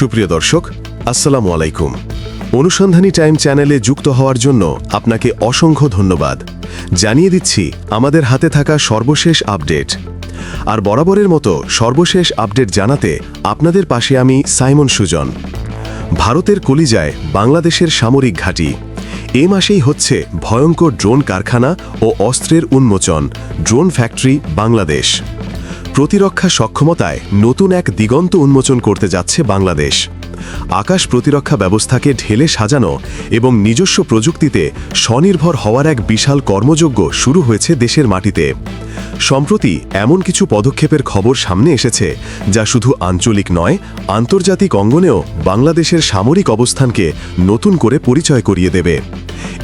সুপ্রিয় দর্শক, আসসালামু আলাইকুম। অনুসন্ধানী টাইম চ্যানেলে যুক্ত হওয়ার জন্য আপনাকে অসংখ্য ধন্যবাদ। জানিয়ে দিচ্ছি, আমাদের হাতে থাকা সর্বশেষ আপডেট। আর বরাবরের মতো সর্বশেষ আপডেট জানাতে আপনাদের পাশে আমি সাইমন সুজন। ভারতের কলিজায় বাংলাদেশের সামরিক ঘাঁটি। এ মাসেই হচ্ছে ভয়ঙ্কর ড্রোন কারখানা ও অস্ত্রের উন্মোচন, ড্রোন ফ্যাক্টরি বাংলাদেশ। প্রতিরক্ষা সক্ষমতায় নতুন এক দিগন্ত উন্মোচন করতে যাচ্ছে বাংলাদেশ। আকাশ প্রতিরক্ষা ব্যবস্থাকে ঢেলে সাজানো এবং নিজস্ব প্রযুক্তিতে স্বনির্ভর হওয়ার এক বিশাল কর্মযজ্ঞ শুরু হয়েছে দেশের মাটিতে। সম্প্রতি এমন কিছু পদক্ষেপের খবর সামনে এসেছে, যা শুধু আঞ্চলিক নয়, আন্তর্জাতিক অঙ্গনেও বাংলাদেশের সামরিক অবস্থানকে নতুন করে পরিচয় করিয়ে দেবে।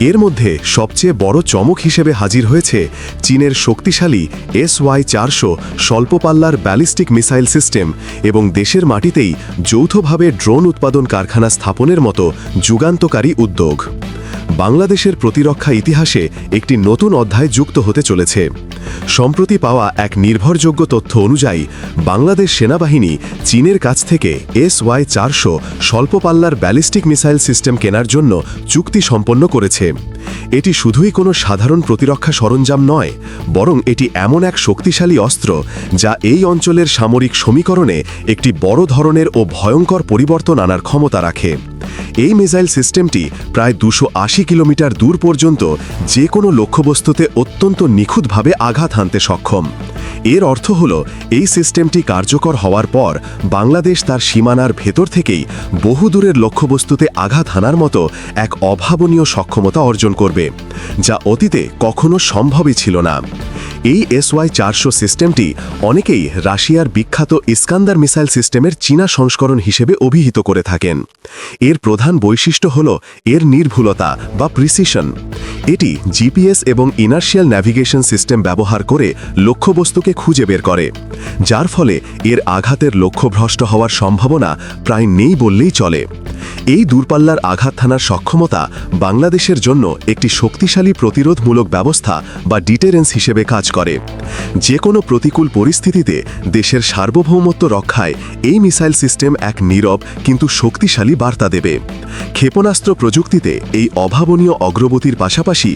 এর মধ্যে সবচেয়ে বড় চমক হিসেবে হাজির হয়েছে চীনের শক্তিশালী এস ওয়াই চারশো স্বল্পপাল্লার ব্যালিস্টিক মিসাইল সিস্টেম এবং দেশের মাটিতেই যৌথভাবে ড্রোন উৎপাদন কারখানা স্থাপনের মতো যুগান্তকারী উদ্যোগ। বাংলাদেশের প্রতিরক্ষা ইতিহাসে একটি নতুন অধ্যায় যুক্ত হতে চলেছে। সম্প্রতি পাওয়া এক নির্ভরযোগ্য তথ্য অনুযায়ী, বাংলাদেশ সেনাবাহিনী চীনের কাছ থেকে এস ওয়াই চারশো স্বল্পপাল্লার ব্যালিস্টিক মিসাইল সিস্টেম কেনার জন্য চুক্তি সম্পন্ন করেছে। এটি শুধুই কোনো সাধারণ প্রতিরক্ষা সরঞ্জাম নয়, বরং এটি এমন এক শক্তিশালী অস্ত্র যা এই অঞ্চলের সামরিক সমীকরণে একটি বড় ধরনের ও ভয়ঙ্কর পরিবর্তন আনার ক্ষমতা রাখে। এই মিসাইল সিস্টেমটি প্রায় দুশো কিলোমিটার দূর পর্যন্ত যে কোনো লক্ষ্যবস্তুতে অত্যন্ত নিখুঁতভাবে আঘাত হানতে সক্ষম। এর অর্থ হল, এই সিস্টেমটি কার্যকর হওয়ার পর বাংলাদেশ তার সীমানার ভেতর থেকেই বহু দূরের লক্ষ্যবস্তুতে আঘাত হানার মতো এক অভাবনীয় সক্ষমতা অর্জন করবে, যা অতীতে কখনো সম্ভবই ছিল না। এই এসওয়াই চারশো সিস্টেমটি অনেকেই রাশিয়ার বিখ্যাত ইস্কান্দার মিসাইল সিস্টেমের চীনা সংস্করণ হিসেবে অভিহিত করে থাকেন। এর প্রধান বৈশিষ্ট্য হল এর নির্ভুলতা বা প্রিসিশন এটি জিপিএস এবং ইনার্শিয়াল ন্যাভিগেশন সিস্টেম ব্যবহার করে লক্ষ্যবস্তুকে খুঁজে বের করে, যার ফলে এর আঘাতের লক্ষ্যভ্রষ্ট হওয়ার সম্ভাবনা প্রায় নেই বললেই চলে। এই দূরপাল্লার আঘাত থানার সক্ষমতা বাংলাদেশের জন্য একটি শক্তিশালী প্রতিরোধমূলক ব্যবস্থা বা ডিটেরেন্স হিসেবে কাজ করে। যে কোনো প্রতিকূল পরিস্থিতিতে দেশের সার্বভৌমত্ব রক্ষায় এই মিসাইল সিস্টেম এক নীরব কিন্তু শক্তিশালী বার্তা দেবে। ক্ষেপণাস্ত্র প্রযুক্তিতে এই অভাবনীয় অগ্রগতির পাশাপাশি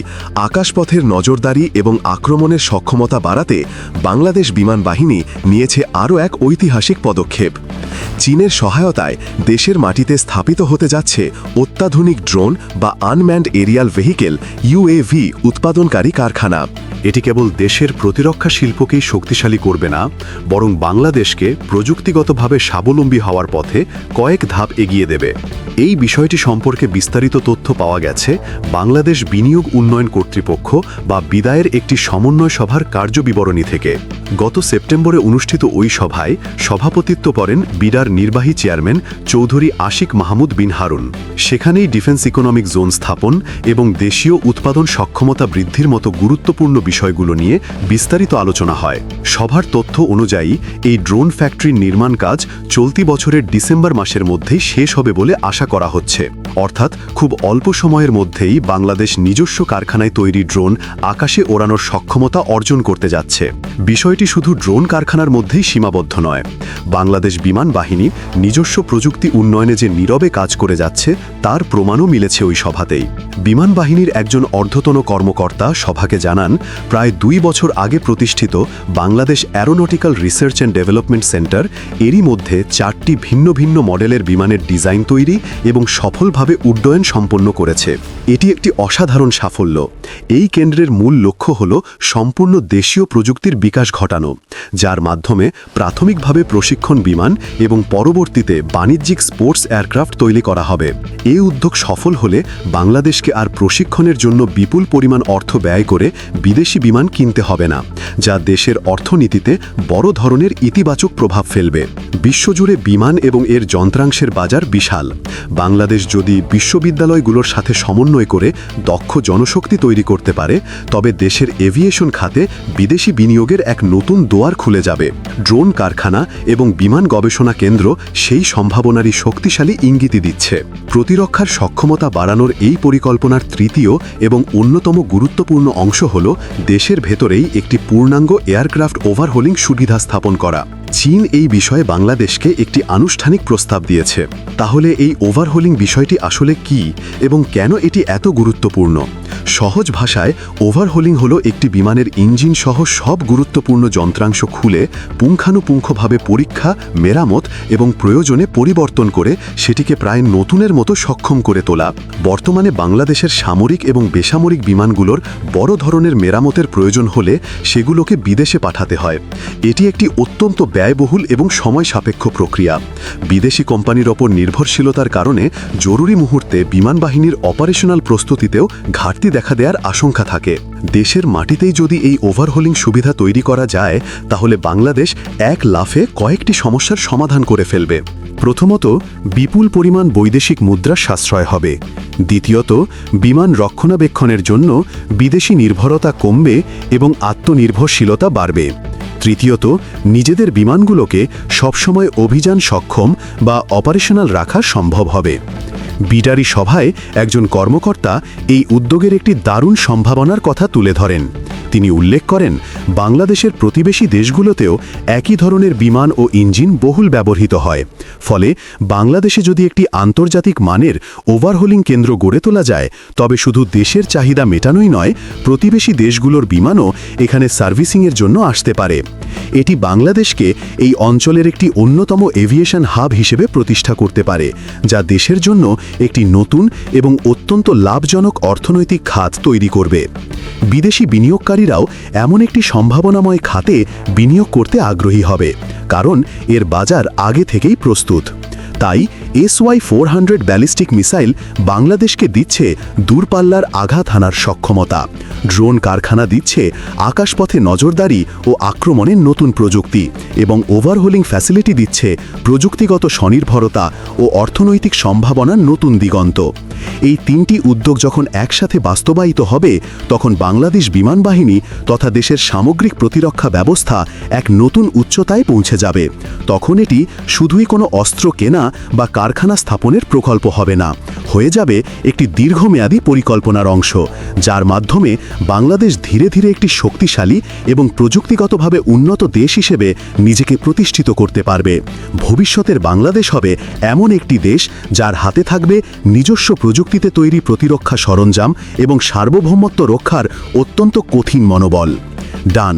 আকাশপথের নজরদারি এবং আক্রমণের সক্ষমতা বাড়াতে বাংলাদেশ বিমান বাহিনী নিয়েছে আরও এক ঐতিহাসিক পদক্ষেপ। চীনের সহায়তায় দেশের মাটিতে স্থাপিত হতে যাচ্ছে অত্যাধুনিক ড্রোন বা আনম্যান্ড এরিয়াল ভেহিকেল ইউএভি উৎপাদনকারী কারখানা। এটি কেবল দেশের প্রতিরক্ষা শিল্পকেই শক্তিশালী করবে না, বরং বাংলাদেশকে প্রযুক্তিগতভাবে স্বাবলম্বী হওয়ার পথে কয়েক ধাপ এগিয়ে দেবে। এই বিষয়টি সম্পর্কে বিস্তারিত তথ্য পাওয়া গেছে বাংলাদেশ বিনিয়োগ উন্নয়ন কর্তৃপক্ষ বা বিদায়ের একটি সমন্বয় সভার কার্যবিবরণী থেকে। গত সেপ্টেম্বরে অনুষ্ঠিত ওই সভায় সভাপতিত্ব করেন বিডার নির্বাহী চেয়ারম্যান চৌধুরী আশিক মাহমুদ বিন হারুন। সেখানেই ডিফেন্স ইকোনমিক জোন স্থাপন এবং দেশীয় উৎপাদন সক্ষমতা বৃদ্ধির মতো গুরুত্বপূর্ণ বিষয়গুলো নিয়ে বিস্তারিত আলোচনা হয়। সভার তথ্য অনুযায়ী, এই ড্রোন ফ্যাক্টরির নির্মাণ কাজ চলতি বছরের ডিসেম্বর মাসের মধ্যেই শেষ হবে বলে আশা করা হচ্ছে। অর্থাৎ খুব অল্প সময়ের মধ্যেই বাংলাদেশ নিজস্ব কারখানায় তৈরি ড্রোন আকাশে ওড়ানোর সক্ষমতা অর্জন করতে যাচ্ছে। বিষয়টি শুধু ড্রোন কারখানার মধ্যেই সীমাবদ্ধ নয়। বাংলাদেশ বিমান বাহিনী নিজস্ব প্রযুক্তি উন্নয়নে যে নীরবে কাজ করে যাচ্ছে, তার প্রমাণও মিলেছে ওই সভাতেই। বিমান বাহিনীর একজন অর্ধতন কর্মকর্তা সভাকে জানান, প্রায় দুই বছর আগে প্রতিষ্ঠিত Bangladesh aeronautical research and development centre এরই মধ্যে চারটি ভিন্ন ভিন্ন মডেলের বিমানের ডিজাইন তৈরি এবং সফলভাবে উড্ডয়ন সম্পন্ন করেছে। এটি একটি অসাধারণ সাফল্য। এই কেন্দ্রের মূল লক্ষ্য হল সম্পূর্ণ দেশীয় প্রযুক্তির বিকাশ ঘটানো, যার মাধ্যমে প্রাথমিকভাবে প্রশিক্ষণ বিমান এবং পরবর্তীতে বাণিজ্যিক স্পোর্টস এয়ারক্রাফট তৈরি করা হবে। এই উদ্যোগ সফল হলে বাংলাদেশকে আর প্রশিক্ষণের জন্য বিপুল পরিমাণ অর্থ ব্যয় করে বিদেশি বিমান কিনতে হবে না, যা দেশের অর্থনীতিতে বড় ধরনের ইতিবাচক প্রভাব ফেলবে। বিশ্বজুড়ে বিমান এবং এর যন্ত্রাংশের বাজার বিশাল। বাংলাদেশ যদি বিশ্ববিদ্যালয়গুলোর সাথে সমন্বয় করে দক্ষ জনশক্তি তৈরি করতে পারে, তবে দেশের এভিয়েশন খাতে বিদেশি বিনিয়োগের উদ্যোগের এক নতুন দোয়ার খুলে যাবে। ড্রোন কারখানা এবং বিমান গবেষণা কেন্দ্র সেই সম্ভাবনারই শক্তিশালী ইঙ্গিতই দিচ্ছে। প্রতিরক্ষার সক্ষমতা বাড়ানোর এই পরিকল্পনার তৃতীয় এবং অন্যতম গুরুত্বপূর্ণ অংশ হল দেশের ভেতরেই একটি পূর্ণাঙ্গ এয়ারক্রাফট ওভারহোলিং সুবিধা স্থাপন করা। চীন এই বিষয়ে বাংলাদেশকে একটি আনুষ্ঠানিক প্রস্তাব দিয়েছে। তাহলে এই ওভারহোলিং বিষয়টি আসলে কি এবং কেন এটি এত গুরুত্বপূর্ণ? সহজ ভাষায় ওভারহোলিং হলো একটি বিমানের ইঞ্জিন সহ সব গুরুত্বপূর্ণ যন্ত্রাংশ খুলে পুঙ্খানুপুঙ্খভাবে পরীক্ষা, মেরামত এবং প্রয়োজনে পরিবর্তন করে সেটিকে প্রায় নতুনের মতো সক্ষম করে তোলা। বর্তমানে বাংলাদেশের সামরিক এবং বেসামরিক বিমানগুলোর বড় ধরনের মেরামতের প্রয়োজন হলে সেগুলোকে বিদেশে পাঠাতে হয়। এটি একটি অত্যন্ত ব্যয়বহুল এবং সময় সাপেক্ষ প্রক্রিয়া। বিদেশি কোম্পানির ওপর নির্ভরশীলতার কারণে জরুরি মুহূর্তে বিমান বাহিনীর অপারেশনাল প্রস্তুতিতেও ঘাটতি দেখা দেওয়ার আশঙ্কা থাকে। দেশের মাটিতেই যদি এই ওভারহোলিং সুবিধা তৈরি করা যায়, তাহলে বাংলাদেশ এক লাফে কয়েকটি সমস্যার সমাধান করে ফেলবে। প্রথমত, বিপুল পরিমাণ বৈদেশিক মুদ্রা সাশ্রয় হবে। দ্বিতীয়ত, বিমান রক্ষণাবেক্ষণের জন্য বিদেশি নির্ভরতা কমবে এবং আত্মনির্ভরশীলতা বাড়বে। তৃতীয়ত, নিজেদের বিমানগুলোকে সবসময় অভিযান সক্ষম বা অপারেশনাল রাখা সম্ভব হবে। বিডারি সভায় একজন কর্মকর্তা এই উদ্যোগের একটি দারুণ সম্ভাবনার কথা তুলে ধরেন। তিনি উল্লেখ করেন, বাংলাদেশের প্রতিবেশী দেশগুলোতেও একই ধরনের বিমান ও ইঞ্জিন বহুল ব্যবহৃত হয়। ফলে বাংলাদেশে যদি একটি আন্তর্জাতিক মানের ওভারহোলিং কেন্দ্র গড়ে তোলা যায়, তবে শুধু দেশের চাহিদা মেটানোই নয়, প্রতিবেশী দেশগুলোর বিমানও এখানে সার্ভিসিংয়ের জন্য আসতে পারে। এটি বাংলাদেশকে এই অঞ্চলের একটি অন্যতম এভিয়েশন হাব হিসেবে প্রতিষ্ঠা করতে পারে, যা দেশের জন্য একটি নতুন এবং অত্যন্ত লাভজনক অর্থনৈতিক খাত তৈরি করবে। বিদেশি বিনিয়োগকারীরাও এমন একটি সম্ভাবনাময় খাতে বিনিয়োগ করতে আগ্রহী হবে, কারণ এর বাজার আগে থেকেই প্রস্তুত। তাই SY four hundred ballistic missile বাংলাদেশকে দিচ্ছে দূরপাল্লার আঘাত হানার সক্ষমতা। ড্রোন কারখানা দিচ্ছে আকাশপথে নজরদারি ও আক্রমণের নতুন প্রযুক্তি এবং ওভারহোলিং ফ্যাসিলিটি দিচ্ছে প্রযুক্তিগত স্বনির্ভরতা ও অর্থনৈতিক সম্ভাবনার নতুন দিগন্ত। এই তিনটি উদ্যোগ যখন একসাথে বাস্তবায়িত হবে, তখন বাংলাদেশ বিমান বাহিনী তথা দেশের সামগ্রিক প্রতিরক্ষা ব্যবস্থা এক নতুন উচ্চতায় পৌঁছে যাবে। তখন এটি শুধুই কোনো অস্ত্র কেনা বা কারখানা স্থাপনের প্রকল্প হবে না। হয়ে যাবে একটি দীর্ঘমেয়াদী পরিকল্পনার অংশ, যার মাধ্যমে বাংলাদেশ ধীরে ধীরে একটি শক্তিশালী এবং প্রযুক্তিগতভাবে উন্নত দেশ হিসেবে নিজেকে প্রতিষ্ঠিত করতে পারবে। ভবিষ্যতের বাংলাদেশ হবে এমন একটি দেশ যার হাতে থাকবে নিজস্ব প্রযুক্তিতে তৈরি প্রতিরক্ষা সরঞ্জাম এবং সার্বভৌমত্ব রক্ষার অত্যন্ত কঠিন মনোবল। ডান